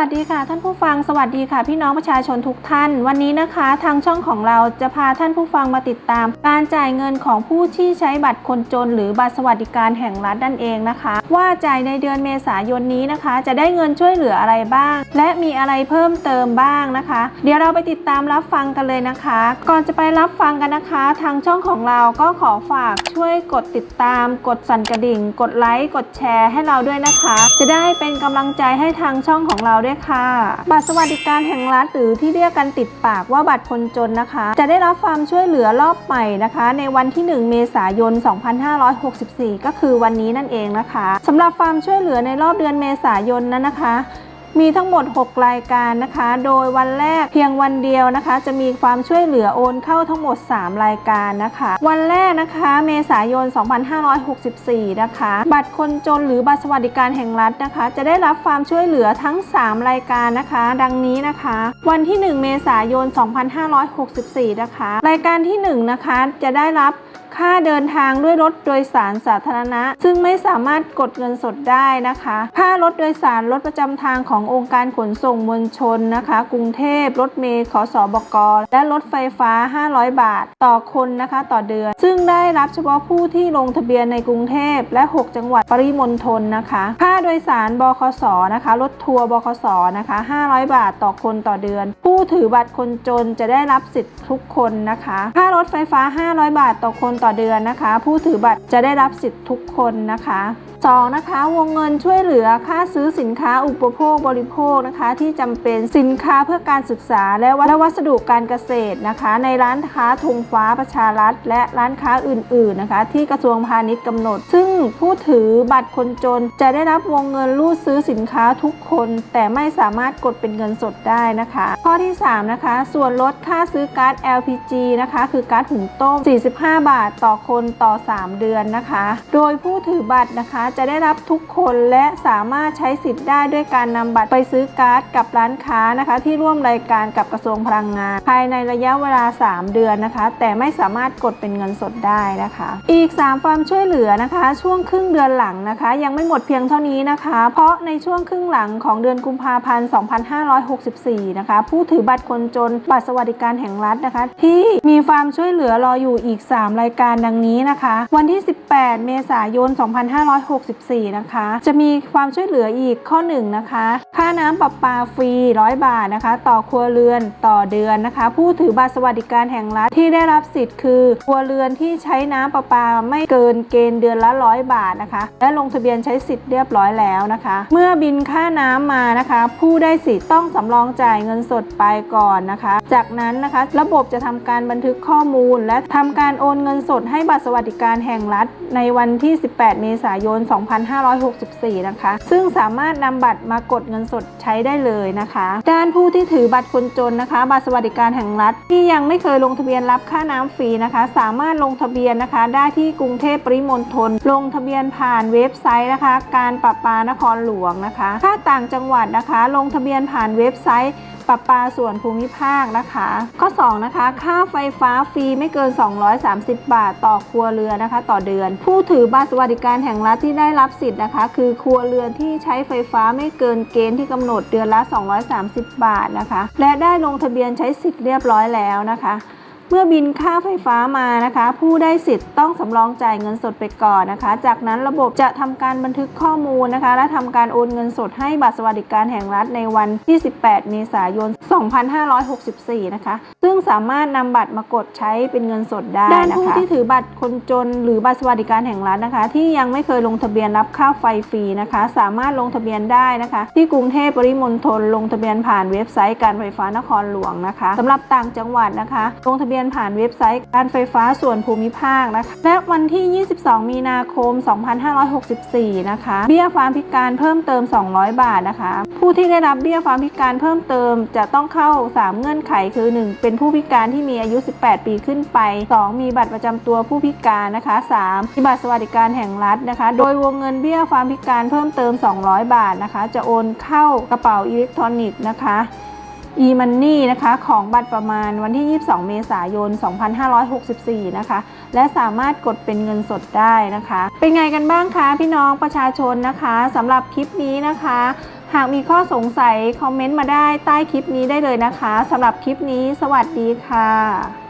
สวัสดีค่ะ ท่านผู้ฟังสวัสดีค่ะ พี่น้องประชาชนทุกท่าน วันนี้นะคะ ทางช่องของเราจะพาท่านผู้ฟังมาติดตาม การจ่ายเงินของผู้ที่ใช้บัตรคนจน หรือบัตรสวัสดิการแห่งรัฐนั่นเองนะคะ ว่าจ่ายในเดือนเมษายนนี้นะคะ จะได้เงินช่วยเหลืออะไรบ้าง และมีอะไรเพิ่มเติมบ้างนะคะ เดี๋ยวเราไปติดตามรับฟังกันเลยนะคะ ก่อนจะไปรับฟังกันนะคะ ทางช่องของเราก็ขอฝากช่วยกดติดตาม กดสั่นกระดิ่ง กดไลค์กดแชร์ให้เราด้วยนะคะ จะได้เป็นกำลังใจให้ทางช่องของเราด้วยค่ะ บัตรสวัสดิการแห่งรัฐหรือที่เรียกกันติดปากว่าบัตรคนจนนะคะ จะได้รับความช่วยเหลือรอบใหม่นะคะ ในวันที่ 1 เมษายน 2564 ก็คือวันนี้นั่นเองนะคะสำหรับความช่วยเหลือในรอบเดือนเมษายนนั้นนะคะ มีทั้งหมด 6 รายการนะคะ โดยวันแรกเพียงวันเดียวนะคะ จะมีความช่วยเหลือโอนเข้าทั้งหมด 3 รายการนะคะ วันแรกนะคะ เมษายน 2564 นะคะ บัตรคนจนหรือบัตรสวัสดิการแห่งรัฐนะคะ จะได้รับความช่วยเหลือทั้ง 3 รายการนะคะ ดังนี้นะคะ วันที่ 1 เมษายน 2564 นะคะ รายการที่ 1 นะคะ จะได้รับค่าเดินทางด้วยรถโดยสารสาธารณะ ซึ่งไม่สามารถกดเงินสดได้นะคะ ค่ารถโดยสารรถประจำทางของของค์การขนส่งมวลชนนะคะ กรุงเทพรถเมล์ขอสอบกและรถไฟฟ้า 500 บาท ต่อคนนะคะต่อเดือน ซึ่งได้รับเฉพาะผู้ที่ลงทะเบียนในกรุงเทพและ 6 จังหวัดปริมณฑลนะคะ ค่าโดยสารบคสนะคะรถทัวร์บคสนะคะ 500 บาทต่อคนต่อเดือน ผู้ถือบัตรคนจนจะได้รับสิทธิ์ทุกคนนะคะ ค่ารถไฟฟ้า 500 บาทต่อคนต่อเดือนนะคะ ผู้ถือบัตรจะได้รับสิทธิ์ทุกคนนะคะ 2. นะคะวงเงินช่วยเหลือค่าซื้อสินค้าอุปโภคบริโภคนะคะที่จำเป็นสินค้าเพื่อการศึกษาและวัสดุการเกษตรนะคะ ในร้านค้าธงฟ้าประชารัฐ และร้านค้าอื่น ๆนะคะ ที่กระทรวงพาณิชย์กำหนด ซึ่งผู้ถือบัตรคนจนจะได้รับวงเงินรูดซื้อสินค้าทุกคน แต่ไม่สามารถกดเป็นเงินสดได้นะคะ ข้อที่ 3 นะคะ ส่วนลดค่าซื้อก๊าซ LPG นะคะ คือก๊าซหุงต้ม 45 บาทต่อคนต่อ 3 เดือนนะคะ โดยผู้ถือบัตรนะคะจะได้รับทุกคนและสามารถใช้สิทธิ์ได้ด้วยการนำบัตรไปซื้อก๊าซกับร้านค้านะคะ ที่ร่วมรายการกับกระทรวงพลังงาน ภายในระยะเวลา 3 เดือนนะคะ แต่ไม่สามารถกดเป็นเงินสดได้นะคะ อีก 3 ความช่วยเหลือนะคะ ช่วงครึ่งเดือนหลังนะคะ ยังไม่หมดเพียงเท่านี้นะคะ เพราะในช่วงครึ่งหลังของเดือนกุมภาพันธ์ 2564 นะคะ ผู้ถือบัตรคนจนบัตรสวัสดิการแห่งรัฐนะคะ ที่มีความช่วยเหลือรออยู่อีก 3 รายการดังนี้นะคะ วันที่ 18 เมษายน 256 64 นะคะ จะมีความช่วยเหลืออีกข้อ1นะคะ ค่าน้ำประปาฟรี 100 บาทนะคะ ต่อครัวเรือนต่อเดือนนะคะ ผู้ถือบัตรสวัสดิการแห่งรัฐที่ได้รับสิทธิ์คือครัวเรือนที่ใช้น้ำประปาไม่เกินเกณฑ์เดือนละ 100 บาทนะคะ และลงทะเบียนใช้สิทธิ์เรียบร้อยแล้วนะคะ เมื่อบินค่าน้ำมานะคะ ผู้ได้สิทธิ์ต้องสำรองจ่ายเงินสดไปก่อนนะคะ จากนั้นนะคะระบบจะทำการบันทึกข้อมูล และทำการโอนเงินสดให้บัตรสวัสดิการแห่งรัฐ ในวันที่ 18 เมษายน 2564 นะคะ ซึ่งสามารถนำบัตรมากดเงินสดใช้ได้เลยนะคะ ด้านผู้ที่ถือบัตรคนจนนะคะ บัตรสวัสดิการแห่งรัฐ ที่ยังไม่เคยลงทะเบียนรับค่าน้ำฟรีนะคะ สามารถลงทะเบียนนะคะ ได้ที่กรุงเทพปริมณฑลลงทะเบียนผ่านเว็บไซต์นะคะ การประปานครหลวงนะคะ ถ้าต่างจังหวัดนะคะ ลงทะเบียนผ่านเว็บไซต์ประปาส่วนภูมิภาคนะคะ ข้อ 2 นะคะ ค่าไฟฟ้าฟรีไม่เกิน 230 บาทต่อครัวเรือนนะคะ ต่อเดือน ผู้ถือบัตรสวัสดิการแห่งรัฐที่ได้รับสิทธิ์นะคะ คือครัวเรือนที่ใช้ไฟฟ้าไม่เกินเกณฑ์ที่กำหนดเดือนละ 230 บาทนะคะ และได้ลงทะเบียนใช้สิทธิ์เรียบร้อยแล้วนะคะ เมื่อบินค่าไฟฟ้ามานะคะ ผู้ได้สิทธิ์ต้องสำรองจ่ายเงินสดไปก่อนนะคะ จากนั้นระบบจะทำการบันทึกข้อมูลนะคะ และทำการโอนเงินสดให้บัตรสวัสดิการแห่งรัฐในวันที่ 18 เมษายน 2564 นะคะ ซึ่งสามารถนำบัตรมากดใช้เป็นเงินสดได้นะคะด้านผู้ที่ถือบัตรคนจน หรือบัตรสวัสดิการแห่งรัฐนะคะ ที่ยังไม่เคยลงทะเบียนรับค่าไฟฟรีนะคะ สามารถลงทะเบียนได้นะคะ ที่กรุงเทพปริมณฑลลงทะเบียนผ่านเว็บไซต์การไฟฟ้านครหลวงนะคะสำหรับต่างจังหวัดนะคะ ลงทะเบียนผ่านเว็บไซต์การไฟฟ้าส่วนภูมิภาคนะคะ และวันที่ 22 มีนาคม 2564 นะคะ เบี้ยความพิการเพิ่มเติม 200 บาทนะคะ ผู้ที่ได้รับเบี้ยความพิการเพิ่มเติม จะต้องเข้า 3 เงื่อนไขคือ 1. เป็นผู้พิการที่มีอายุ 18 ปีขึ้นไป 2. มีบัตรประจำตัวผู้พิการนะคะ 3. มีบัตรสวัสดิการแห่งรัฐนะคะ โดยวงเงินเบี้ยความพิการเพิ่มเติม 200 บาทนะคะ จะโอนเข้ากระเป๋าอิเล็กทรอนิกส์นะคะ e-money นะคะของบัตรประมาณวันที่ 22 เมษายน 2564 นะคะ และสามารถกดเป็นเงินสดได้นะคะ เป็นไงกันบ้างคะพี่น้องประชาชนนะคะสำหรับคลิปนี้นะคะ หากมีข้อสงสัย คอมเมนต์มาได้ใต้คลิปนี้ได้เลยนะคะสำหรับคลิปนี้ สวัสดีค่ะ